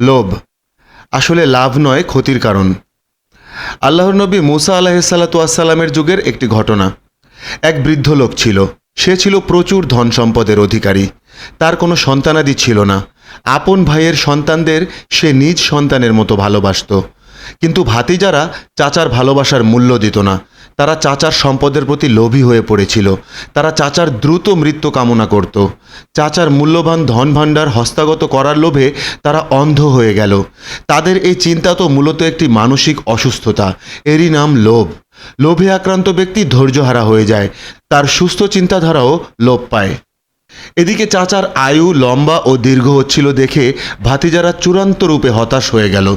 লোভ। আসলে লাভ নয়, ক্ষতির কারণ। আল্লাহর নবী মুসা আলাহিসাল্লাতুয়াসাল্লামের যুগের একটি ঘটনা। এক বৃদ্ধ লোক ছিল। সে ছিল প্রচুর ধন সম্পদের অধিকারী। তার কোনো সন্তানাদি ছিল না। আপন ভাইয়ের সন্তানদের সে নিজ সন্তানের মতো ভালোবাসত। কিন্তু ভাতিজারা চাচার ভালোবাসার মূল্য দিত না। তারা চাচার সম্পদের প্রতি লোভী হয়ে পড়েছিল। তারা চাচার দ্রুত মৃত্যু কামনা করত। চাচার মূল্যবান ধন ভাণ্ডার হস্তাগত করার লোভে তারা অন্ধ হয়ে গেল। তাদের এই চিন্তা তো মূলত একটি মানসিক অসুস্থতা। এরই নাম লোভ। লোভে আক্রান্ত ব্যক্তি ধৈর্যহারা হয়ে যায়। তার সুস্থ চিন্তাধারাও লোপ পায়। এদিকে চাচার আয়ু লম্বা ও দীর্ঘ হচ্ছিল দেখে ভাতিজারা চূড়ান্ত রূপে হতাশ হয়ে গেল।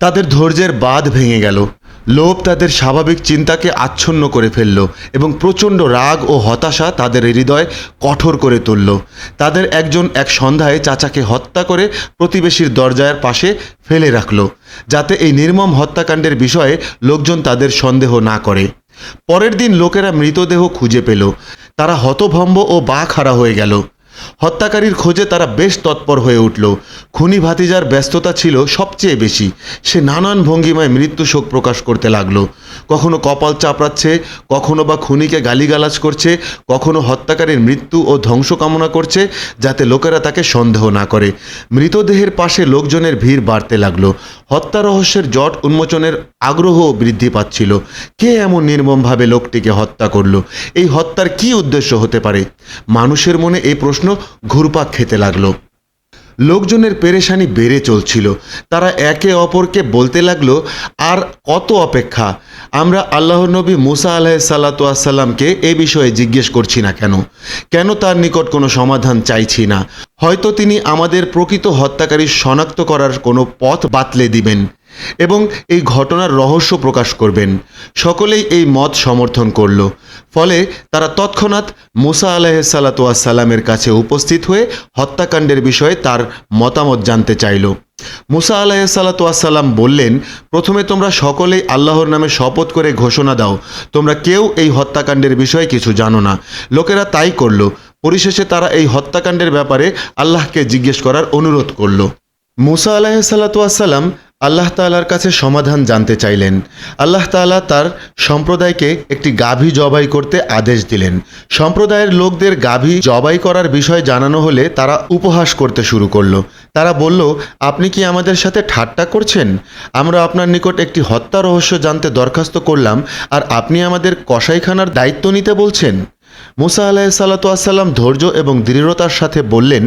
তাদের ধৈর্যের বাঁধ ভেঙে গেল। লোভ তাদের স্বাভাবিক চিন্তাকে আচ্ছন্ন করে ফেলল এবং প্রচণ্ড রাগ ও হতাশা তাদের হৃদয় কঠোর করে তুলল। তাদের একজন এক সন্ধ্যায় চাচাকে হত্যা করে প্রতিবেশীর দরজার পাশে ফেলে রাখল, যাতে এই নির্মম হত্যাকাণ্ডের বিষয়ে লোকজন তাদের সন্দেহ না করে। পরের দিন লোকেরা মৃতদেহ খুঁজে পেল। তারা হতভম্ব ও বা বাখারা হয়ে গেল। হত্যাকারীর খোঁজে তারা বেশ তৎপর হয়ে উঠল। খুনি ভাতিজার ব্যস্ততা ছিল সবচেয়ে বেশি। সে নানান ভঙ্গিমায় মৃত্যু শোক প্রকাশ করতে লাগল। কখনো কপাল চাপড়াচ্ছে, কখনো বা খুনিকে গালিগালাজ করছে, কখনো হত্যাকারীর মৃত্যু ও ধ্বংস কামনা করছে, যাতে লোকেরা তাকে সন্দেহ না করে। মৃতদেহের পাশে লোকজনের ভিড় বাড়তে লাগল। হত্যা রহস্যের জট উন্মোচনের আগ্রহ বৃদ্ধি পাচ্ছিল। কে এমন নির্মমভাবে লোকটিকে হত্যা করল? এই হত্যার কি উদ্দেশ্য হতে পারে? মানুষের মনে এই প্রশ্ন ঘুরপাক খেতে লাগল। লোকজনের পেরেশানি বেড়ে চলছিল। তারা একে অপরকে বলতে লাগল, আর কত অপেক্ষা? আমরা আল্লাহ নবী মুসা আলাহ সাল্লাতামকে এ বিষয়ে জিজ্ঞেস করছি না কেন? কেন তার নিকট কোনো সমাধান চাইছি না? হয়তো তিনি আমাদের প্রকৃত হত্যাকারী শনাক্ত করার কোনো পথ বাতলে দিবেন। এবং এই ঘটনার রহস্য প্রকাশ করবেন। সকলেই এই মত সমর্থন করল। ফলে তারা তৎক্ষণাৎ মুসা আলাহিসাল্লাতুয়াসাল্লামের কাছে উপস্থিত হয়ে হত্যাকাণ্ডের বিষয়ে তার মতামত জানতে চাইল। মুসা আলাহিসাল্লাতুয়াসাল্লাম বললেন, প্রথমে তোমরা সকলেই আল্লাহর নামে শপথ করে ঘোষণা দাও। তোমরা কেউ এই হত্যাকাণ্ডের বিষয়ে কিছু জানো না। লোকেরা তাই করল। পরিশেষে তারা এই হত্যাকাণ্ডের ব্যাপারে আল্লাহকে জিজ্ঞেস করার অনুরোধ করল। মুসা আলাহ আলাহিসাল্লাতুয়াসাল্লাম আল্লাহ তালার কাছে সমাধান জানতে চাইলেন। আল্লাহ তাআলা তার সম্প্রদায়কে একটি গাভী জবাই করতে আদেশ দিলেন। সম্প্রদায়ের লোকদের গাভী জবাই করার বিষয় জানানো হলে তারা উপহাস করতে শুরু করল। তারা বলল, আপনি কি আমাদের সাথে ঠাট্টা করছেন? আমরা আপনার নিকট একটি হত্যা রহস্য জানতে দরখাস্ত করলাম, আর আপনি আমাদের কসাইখানার দায়িত্ব নিতে বলছেন? মুসা আলাহিসাল্লাতুয়াসাল্লাম ধৈর্য এবং দৃঢ়তার সাথে বললেন,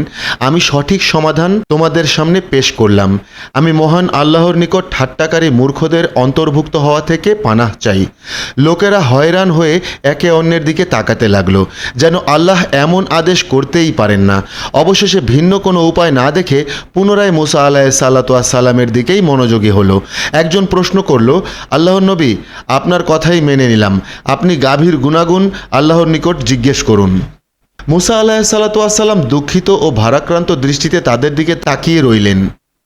আমি সঠিক সমাধান তোমাদের সামনে পেশ করলাম। আমি মহান আল্লাহর নিকট ঠাট্টাকারী মূর্খদের অন্তর্ভুক্ত হওয়া থেকে পানাহ চাই। লোকেরা হয়রান হয়ে একে অন্যের দিকে তাকাতে লাগল, যেন আল্লাহ এমন আদেশ করতেই পারেন না। অবশেষে ভিন্ন কোনো উপায় না দেখে পুনরায় মুসা আলাহ সাল্লাতুয়াসাল্লামের দিকেই মনোযোগী হলো। একজন প্রশ্ন করল, আল্লাহর নবী, আপনার কথাই মেনে নিলাম। আপনি গাভীর গুণাগুণ আল্লাহর নিকট জিজ্ঞেস করুন। মুসা আলাহ সাল্লাতুয়াসাল্লাম দুঃখিত ও ভারাক্রান্ত দৃষ্টিতে তাদের দিকে তাকিয়ে রইলেন।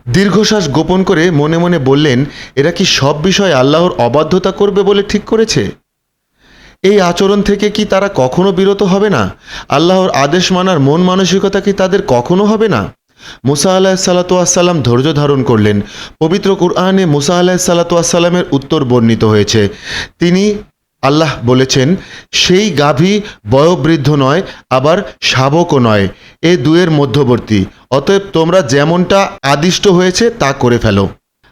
দীর্ঘশ্বাস গোপন করে মনে মনে বললেন, এরা কি সব বিষয়ে আল্লাহর অবাধ্যতা করবে বলে ঠিক করেছে? এই আচরণ থেকে কি তারা কখনো বিরত হবে না? আল্লাহর আদেশ মানার মন মানসিকতা কি তাদের কখনো হবে না? মুসা আলাহ সাল্লাতুয়াসাল্লাম ধৈর্য ধারণ করলেন। পবিত্র কুরআনে মুসা আলাহ সাল্লাতুয়াসাল্লামের উত্তর বর্ণিত হয়েছে। তিনি আল্লাহ বলেছেন, সেই গাভী বয়োবৃদ্ধ নয়, আবার শাবকও নয়। এ দুয়ের মধ্যবর্তী। অতএব তোমরা যেমনটা আদিষ্ট হয়েছে তা করে ফেলো।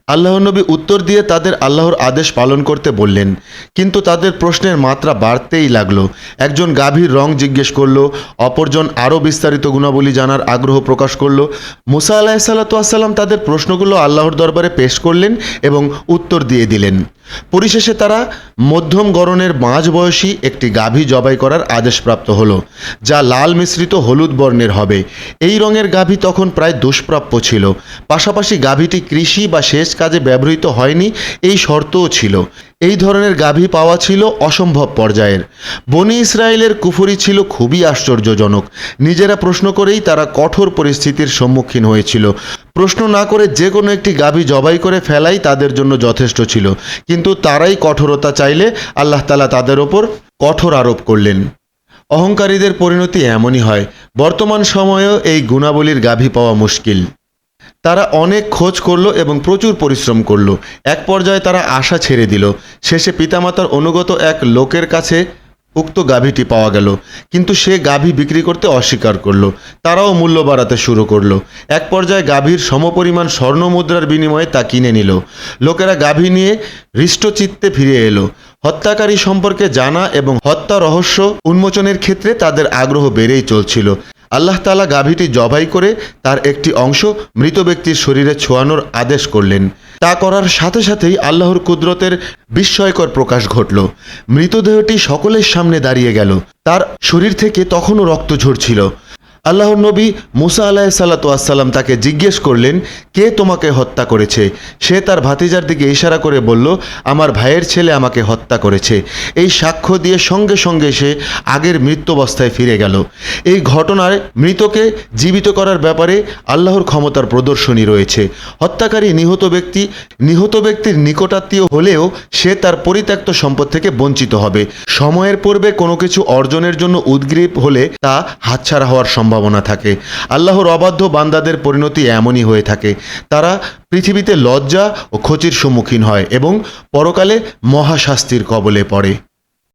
আল্লাহনবী উত্তর দিয়ে তাদের আল্লাহর আদেশ পালন করতে বললেন। কিন্তু তাদের প্রশ্নের মাত্রা বাড়তেই লাগল। একজন গাভীর রং জিজ্ঞেস করল, অপরজন আরও বিস্তারিত গুণাবলী জানার আগ্রহ প্রকাশ করল। মুসা আলাহ সাল্লাতাম তাদের প্রশ্নগুলো আল্লাহর দরবারে পেশ করলেন এবং উত্তর দিয়ে দিলেন। পরিশেষে তারা মধ্যম গরনের মাঝ বয়সী একটি গাভী জবাই করার আদেশপ্রাপ্ত হলো, যা লাল মিশ্রিত হলুদ বর্ণের হবে। এই রঙের গাভী তখন প্রায় দুষ্প্রাপ্য ছিল। পাশাপাশি গাভীটি কৃষি বা সেচ কাজে ব্যবহৃত হয়নি, এই শর্তও ছিল। এই ধরনের গাভী পাওয়া ছিল অসম্ভব পর্যায়ের। বনি ইসরায়েলের কুফরি ছিল খুবই আশ্চর্যজনক। নিজেরা প্রশ্ন করেই তারা কঠোর পরিস্থিতির সম্মুখীন হয়েছিল। প্রশ্ন না করে যে কোনো একটি গাভী জবাই করে ফেলাই তাদের জন্য যথেষ্ট ছিল। কিন্তু তারাই কঠোরতা চাইলে আল্লাহ তালা তাদের ওপর কঠোর আরোপ করলেন। অহংকারীদের পরিণতি এমনই হয়। বর্তমান সময়েও এই গুণাবলীর গাভী পাওয়া মুশকিল। তারা অনেক খোঁজ করল এবং প্রচুর পরিশ্রম করল। এক পর্যায়ে তারা আশা ছেড়ে দিল। শেষে পিতামাতার অনুগত এক লোকের কাছে উক্ত গাভীটি পাওয়া গেল। কিন্তু সে গাভী বিক্রি করতে অস্বীকার করল। তারাও মূল্য বাড়াতে শুরু করল। এক পর্যায়ে গাভীর সমপরিমাণ স্বর্ণ মুদ্রার বিনিময়ে তা কিনে নিল। লোকেরা গাভী নিয়ে হৃষ্টচিত্তে ফিরে এলো। হত্যাকারী সম্পর্কে জানা এবং হত্যা রহস্য উন্মোচনের ক্ষেত্রে তাদের আগ্রহ বেড়েই চলছিল। আল্লাহ তালা গাভীটি জবাই করে তার একটি অংশ মৃত ব্যক্তির শরীরে ছোঁয়ানোর আদেশ করলেন। তা করার সাথে সাথেই আল্লাহর কুদরতের বিস্ময়কর প্রকাশ ঘটল। মৃতদেহটি সকলের সামনে দাঁড়িয়ে গেল। তার শরীর থেকে তখনও রক্ত ঝরছিল। আল্লাহর নবী মুসা আলাহ সাল্লাতাম তাকে জিজ্ঞেস করলেন, কে তোমাকে হত্যা করেছে? সে তার ভাতিজার দিকে ইশারা করে বলল, আমার ভাইয়ের ছেলে আমাকে হত্যা করেছে। এই সাক্ষ্য দিয়ে সঙ্গে সঙ্গে সে আগের মৃত্যবস্থায় ফিরে গেল। এই ঘটনায় মৃতকে জীবিত করার ব্যাপারে আল্লাহর ক্ষমতার প্রদর্শনী রয়েছে। হত্যাকারী নিহত ব্যক্তি, নিহত ব্যক্তির নিকটাত্মীয় হলেও সে তার পরিত্যক্ত সম্পদ থেকে বঞ্চিত হবে। সময়ের পূর্বে কোনো কিছু অর্জনের জন্য উদ্গ্রীব হলে তা হাতছাড়া হওয়ার সম্ভাবনা থাকে। আল্লাহর অবাধ্য বান্দাদের পরিণতি এমনই হয়ে থাকে। তারা পৃথিবীতে লজ্জা ও ক্ষতির সম্মুখীন হয় এবং পরকালে মহাশাস্তির কবলে পড়ে।